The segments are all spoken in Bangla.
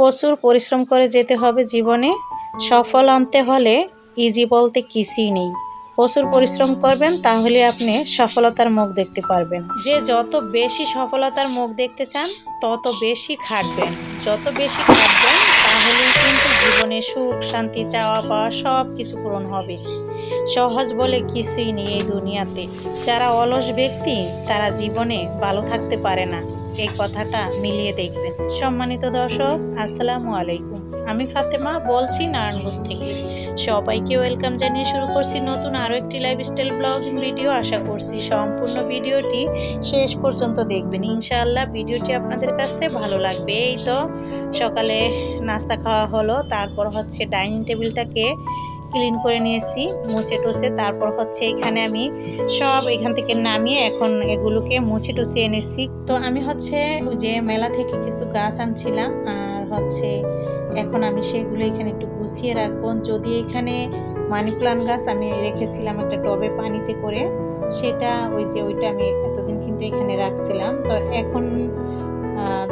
প্রচুর পরিশ্রম করে যেতে হবে জীবনে, সফল আনতে হলে ইজি বলতে কিছুই নেই। প্রচুর পরিশ্রম করবেন, তাহলে আপনি সফলতার মুখ দেখতে পারবেন। যে যত বেশি সফলতার মুখ দেখতে চান, তত বেশি খাটবেন। যত বেশি খাটবেন, তাহলেই কিন্তু জীবনে সুখ, শান্তি, চাওয়া পাওয়া সব কিছু পূরণ হবে। সহজ বলে কিছুই নেই এই দুনিয়াতে। যারা অলস ব্যক্তি, তারা জীবনে ভালো থাকতে পারে না। এই কথাটা মিলিয়ে দেখবেন। সম্মানিত দর্শক, আসসালামু আলাইকুম। আমি ফাতেমা, বলছি নারায়ণগঞ্জ থেকে। সবাইকে ওয়েলকাম জানিয়ে শুরু করছি নতুন আরও একটি লাইফস্টাইল ব্লগিং ভিডিও আশা করছি সম্পূর্ণ ভিডিওটি শেষ পর্যন্ত দেখবেন। ইনশাআল্লাহ ভিডিওটি আপনাদের কাছে ভালো লাগবে। এই তো সকালে নাস্তা খাওয়া হলো, তারপর হচ্ছে ডাইনিং টেবিলটাকে ক্লিন করে নিয়েছি, মুছে টুছে। তারপর হচ্ছে এখানে আমি সব এখান থেকে নামিয়ে এখন এগুলোকে মুছে টুছে এনেছি। তো আমি হচ্ছে যে মেলা থেকে কিছু গাছ আনছিলাম, আর হচ্ছে এখন আমি সেগুলো এখানে একটু গুছিয়ে রাখব। যদি এখানে মানি প্লান্ট গাছ আমি রেখেছিলাম একটা টবে পানিতে করে, সেটা ওই যে ওইটা আমি এতদিন কিন্তু এখানে রাখছিলাম। তো এখন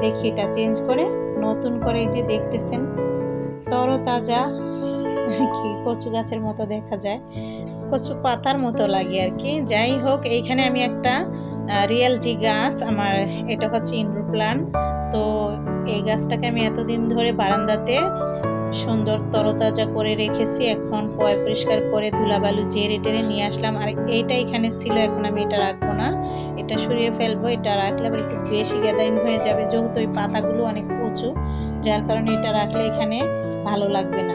দেখি এটা চেঞ্জ করে, নতুন করে যে দেখতেছেন, তরতাজা কি, কচু গাছের মতো দেখা যায়। কচু পাতার মতো লাগে আর কি। যাই হোক, এইখানে আমি একটা রিয়েল জি গাছ, আমার এটা হচ্ছে ইনডোর প্লান্ট তো এই গাছটাকে আমি এতদিন ধরে বারান্দাতে সুন্দর তরতাজা করে রেখেছি। এখন পয় পরিষ্কার করে ধুলাবালু জেরে টেরে নিয়ে আসলাম। আর এইটা এখানে ছিল, এখন আমি এটা রাখব না। এটা সরিয়ে ফেলব, এটা রাখলে আবার একটু বেশি গ্যাদারিং হয়ে যাবে। যেহেতু ওই পাতাগুলো অনেক উঁচু যার কারণে এটা রাখলে এখানে ভালো লাগবে না।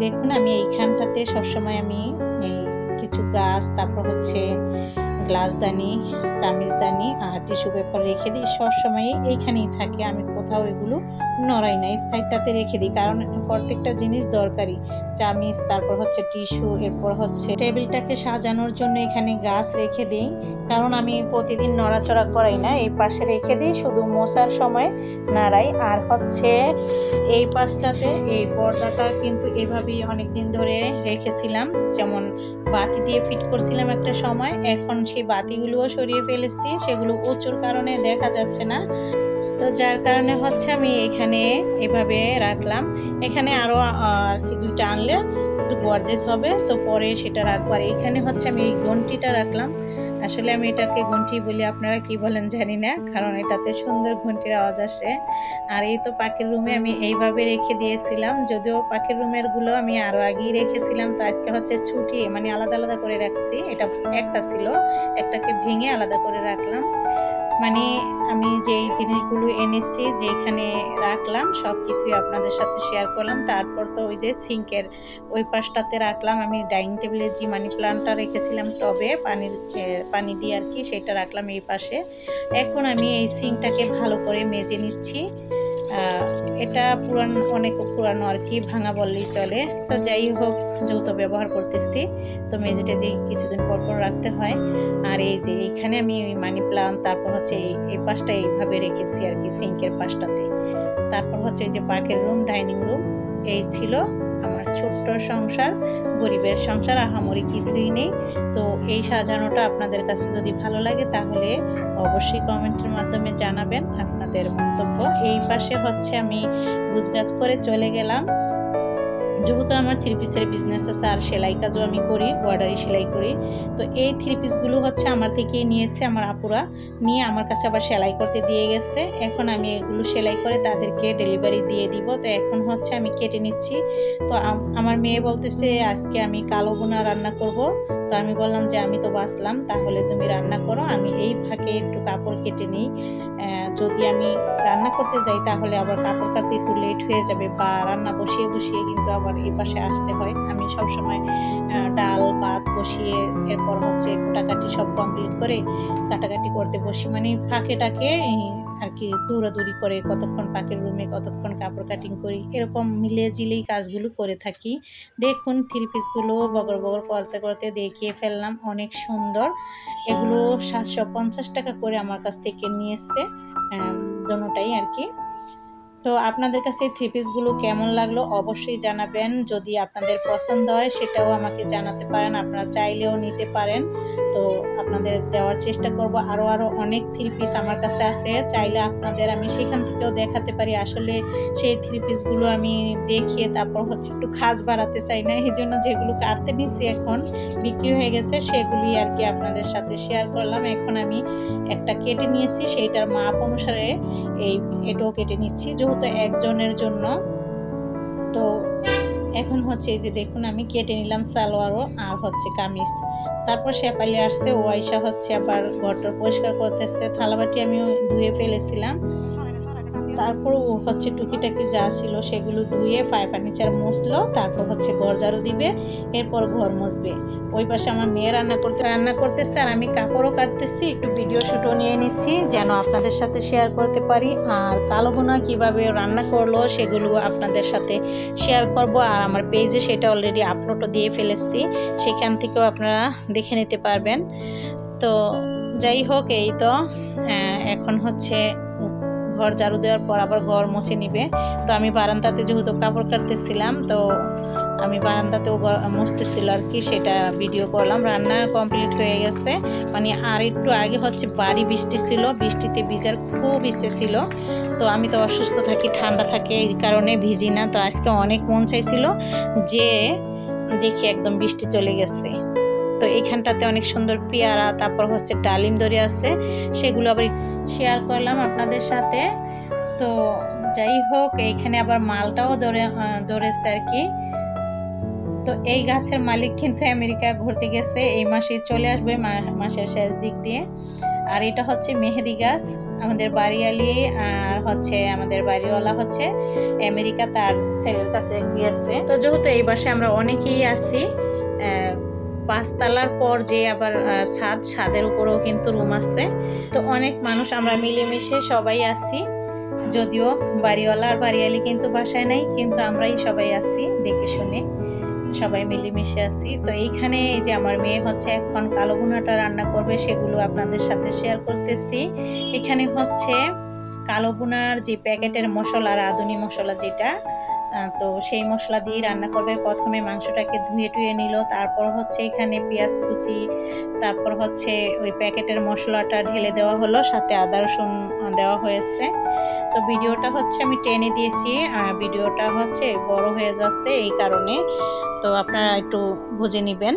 দেখুন আমি এইখানটাতে সবসময় আমি এই কিছু গাছ তারপর হচ্ছে গ্লাসদানি চামিচদানি আর টিস্যু পেপার রেখে দিই। সবসময় এইখানেই থাকে। আমি কোথাও এগুলো নড়াই না সাইডটাতে রেখে দিই। কারণ প্রত্যেকটা জিনিস দরকারি। চামিচ, তারপর হচ্ছে টিস্যু, এরপর হচ্ছে টেবিলটাকে সাজানোর জন্য এখানে গাছ রেখে দিই। কারণ আমি প্রতিদিন নড়াচড়া করাই না। এই পাশে রেখে দিই, শুধু মশার সময় নাড়াই। আর হচ্ছে এই পাশটাতে, এই পর্দাটা কিন্তু এভাবেই অনেক দিন ধরে রেখেছিলাম। যেমন বাতি দিয়ে ফিট করছিলাম একটা সময়। এখন সেই বাতিগুলোও সরিয়ে ফেলেছি, সেগুলো উঁচুর কারণে দেখা যাচ্ছে না। তো যার কারণে হচ্ছে আমি এখানে এভাবে রাখলাম। এখানে আরও আর কি দুইটা আনলে একটু গর্জেস হবে। তো পরে সেটা রাখব আর এখানে হচ্ছে আমি এই ঘন্টিটা রাখলাম। আসলে আমি এটাকে ঘন্টি বলি, আপনারা কি বলেন জানি না, কারণ এটাতে সুন্দর ঘন্টির আওয়াজ আসে। আর এই তো পাখির রুমে আমি এইভাবে রেখে দিয়েছিলাম, যদিও পাখির রুমেরগুলো আমি আরও আগেই রেখেছিলাম, তো আজকে হচ্ছে ছুটি মানে আলাদা আলাদা করে রাখছি, এটা একটা ছিল, একটাকে ভেঙে আলাদা করে রাখলাম। মানে আমি যেই জিনিসগুলো এনেছি, যেখানে রাখলাম সব কিছুই আপনাদের সাথে শেয়ার করলাম। তারপর তো ওই যে সিঙ্কের ওই পাশটাতে রাখলাম। আমি ডাইনিং টেবিলে যে মানি প্লান্টটা রেখেছিলাম, টবে পানির পানি দিয়ে আর কি সেটা রাখলাম এই পাশে। এখন আমি এই সিঙ্কটাকে ভালো করে মেজে নিচ্ছি। এটা পুরান, অনেক পুরানো আর কি, ভাঙা বললেই চলে। তো যাই হোক, যৌথ ব্যবহার করতেছি। তো মেঝেটা যে কিছুদিন পর পর রাখতে হয়। আর এই যে এইখানে আমি ওই মানি প্লান্ট তারপর হচ্ছে এই- এই পাশটা এইভাবে রেখেছি আর কি সিঙ্কের পাশটাতে। তারপর হচ্ছে এই যে পাকের রুম ডাইনিং রুম এই ছিল। আমার ছোট্ট সংসার, গরিবের সংসার, আহামরি কিছুই নেই। তো এই সাজানোটা আপনাদের কাছে যদি ভালো লাগে তাহলে অবশ্যই কমেন্টের মাধ্যমে জানাবেন। আপনাদের মন্তব্য। এই পাশে হচ্ছে আমি গুজগাছ করে চলে গেলাম। যেহেতু আমার থ্রি পিসের বিজনেস আছে আর সেলাই কাজও আমি করি বর্ডারি সেলাই করি, তো এই থ্রি পিসগুলো হচ্ছে আমার থেকেই নিয়েছে আমার আপুরা। নিয়ে আমার কাছে আবার সেলাই করতে দিয়ে গেছে। এখন আমি এগুলো সেলাই করে তাদেরকে ডেলিভারি দিয়ে দিব। তো এখন হচ্ছে আমি কেটে নিচ্ছি। তো আমার মেয়ে বলতেছে, আজকে আমি কালো বোনা রান্না করব। তো আমি বললাম যে, আমি তো বাঁচলাম, তাহলে তুমি রান্না করো। আমি এই ফাঁকে একটু কাপড় কেটে নিই। যদি আমি রান্না করতে যাই, তাহলে আবার কাপড় কাটতে একটু লেট হয়ে যাবে বা রান্না বসিয়ে বসিয়ে কিন্তু আবার এই পাশে আসতে হয়। আমি সবসময় ডাল, ভাত বসিয়ে এরপর হচ্ছে কোটাকাটি সব কমপ্লিট করে কাটাকাটি করতে বসি। মানে ফাঁকেটাকে এই আর কি দৌড়াদৌড়ি করে, কতক্ষণ পাখির রুমে কতক্ষণ কাপড় কাটিং করি, এরকম মিলে জিলেই কাজগুলো করে থাকি। দেখুন থ্রি পিসগুলো বগর বগর করতে করতে দেখিয়ে ফেললাম, অনেক সুন্দর। এগুলো সাতশো পঞ্চাশ টাকা করে আমার কাছ থেকে নিয়ে এসছে দোনোটাই আর কি তো আপনাদের কাছে থ্রি পিসগুলো কেমন লাগল অবশ্যই জানাবেন। যদি আপনাদের পছন্দ হয় সেটাও আমাকে জানাতে পারেন, আপনারা চাইলেও নিতে পারেন। তো আপনাদের দেওয়ার চেষ্টা করব। আরও আরও অনেক থ্রি পিস আমার কাছে আছে। চাইলে আপনাদের আমি সেখান থেকেও দেখাতে পারি। আসলে সেই থ্রি পিসগুলো আমি দেখিয়ে তারপর হচ্ছে একটু খাস বাড়াতে চাই না। এই জন্য যেগুলো কাটতে নিচ্ছি এখন, বিক্রি হয়ে গেছে সেগুলি আর কি আপনাদের সাথে শেয়ার করলাম। এখন আমি একটা কেটে নিয়েছি। সেইটার মাপ অনুসারে এই এটাও কেটে নিচ্ছি। যেহেতু একজনের জন্য। তো এখন হচ্ছে এই যে দেখুন, আমি কেটে নিলাম সালোয়ারও আর হচ্ছে কামিজ। তারপর শেপালি আসছে, ও আইসা হচ্ছে আবার ঘরটা পরিষ্কার করতেছে। থালাবাটি আমি ধুয়ে ফেলেছিলাম। তারপর ও হচ্ছে টুকিটাকি যা ছিল সেগুলো ধুয়ে ফাই ফার্নিচার মুছলো তারপর হচ্ছে ঘর ঝাড়ু দিবে, এরপর ঘর মুছবে ওই পাশে আমার মেয়ে রান্না করতে, রান্না করতেছে আর আমি কাপড়ও কাটতেছি, একটু ভিডিও শ্যুটও নিয়ে নিচ্ছি যেন আপনাদের সাথে শেয়ার করতে পারি। আর কালো বোনা কীভাবে রান্না করল সেগুলো আপনাদের সাথে শেয়ার করব, আর আমার পেজে সেটা অলরেডি আপলোডও দিয়ে ফেলেছি, সেখান থেকেও আপনারা দেখে নিতে পারবেন। তো যাই হোক, এই তো এখন হচ্ছে ঘর ঝাড়ু দেওয়ার পর আবার ঘর মুছে নিবে। তো আমি বারান্দাতে যেহেতু কাপড় কাটতেছিলাম, তো আমি বারান্দাতেও মুছতেছিল আর কি, সেটা ভিডিও করলাম। রান্না কমপ্লিট হয়ে গেছে। মানে আর একটু আগে হচ্ছে বাড়ি বৃষ্টি ছিল। বৃষ্টিতে ভিজার খুব ইচ্ছে ছিল। তো আমি তো অসুস্থ থাকি, ঠান্ডা থাকে, এই কারণে ভিজি না। তো আজকে অনেক মন চাইছিল যে দেখি একদম বৃষ্টি চলে গেছে। তো এইখানটাতে অনেক সুন্দর পেয়ারা, তারপর হচ্ছে ডালিম দড়ি আছে, সেগুলো আবার শেয়ার করলাম আপনাদের সাথে। তো যাই হোক, এইখানে আবার মালটাও ধরে ধরেছে আর কি। তো এই গাছের মালিক কিন্তু আমেরিকা ঘুরতে গেছে, এই মাসে চলে আসবে মাসের শেষ দিক দিয়ে। আর এটা হচ্ছে মেহেদি গাছ, আমাদের বাড়িয়ালি, আর হচ্ছে আমাদের বাড়িওয়ালা হচ্ছে আমেরিকা, তার ছেলের কাছে গিয়েছে। তো যেহেতু এই বাসায় আমরা অনেকেই আছি পাঁচতলার পর যে আবার ছাদ, ছাদের উপরেও কিন্তু রুম আছে। তো অনেক মানুষ আমরা মিলেমিশে সবাই আছি। যদিও বাড়িওয়ালা আর বাড়িয়ালি কিন্তু বাসায় নাই, কিন্তু আমরাই সবাই আছি দেখে শুনে। সবাই মিলেমিশে আছি। তো এইখানে এই যে আমার মেয়ে হচ্ছে এখন কালো রান্না করবে, সেগুলো আপনাদের সাথে শেয়ার করতেছি। এখানে হচ্ছে কালো ভুনার যে প্যাকেটের মশলা রাঁধুনি মশলা যেটা তো সেই মশলা দিয়ে রান্না করবে। প্রথমে মাংসটাকে ধুয়ে টুয়ে নিল, তারপর হচ্ছে এখানে পেঁয়াজ কুচি, তারপর হচ্ছে ওই প্যাকেটের মশলাটা ঢেলে দেওয়া হলো, সাথে আদা রসুন দেওয়া হয়েছে। তো ভিডিওটা হচ্ছে আমি টেনে দিয়েছি ভিডিওটা হচ্ছে বড় হয়ে যাচ্ছে এই কারণে। তো আপনারা একটু বুঝে নেবেন।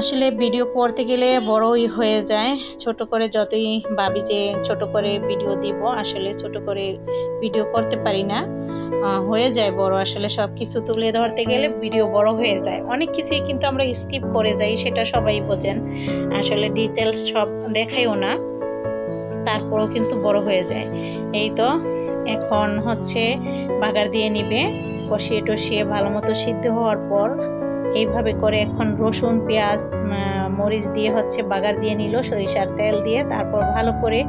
আসলে ভিডিও করতে গেলে বড়ই হয়ে যায়। ছোট করে যতই ভাবি যে ছোট করে ভিডিও দিব, আসলে ছোট করে ভিডিও করতে পারি না। হয়ে যায় বড়। আসলে সব কিছু তুলে ধরতে গেলে ভিডিও বড় হয়ে যায়। অনেক কিছুই কিন্তু আমরা স্কিপ করে যাই, সেটা সবাই বোঝেন। আসলে ডিটেলস সব দেখাইও না। তারপরেও কিন্তু বড় হয়ে যায়। এই তো, এখন হচ্ছে বাগার দিয়ে নিবে। কষিয়ে টষিয়ে ভালো মতো সিদ্ধ হওয়ার পর এইভাবে করে এখন রসুন, পেঁয়াজ মরিচ দিয়ে হচ্ছে বাগার দিয়ে নিল, সরিষার তেল দিয়ে। তারপর ভালো করে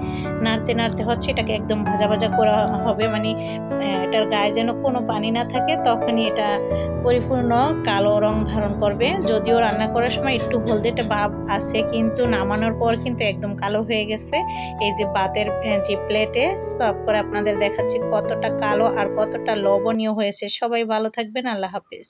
নাড়তে নাড়তে হচ্ছে এটাকে একদম ভাজা ভাজা করা হবে। মানে এটার গায়ে যেন কোনো পানি না থাকে, তখনই এটা পরিপূর্ণ কালো রং ধারণ করবে। যদিও রান্না করার সময় একটু হলদেটে ভাব আছে, কিন্তু নামানোর পর কিন্তু একদম কালো হয়ে গেছে। এই যে বাতের যে প্লেটে সার্ভ করে আপনাদের দেখাচ্ছি কতটা কালো আর কতটা লবণীয় হয়েছে। সবাই ভালো থাকবেন, আল্লাহ হাফিজ।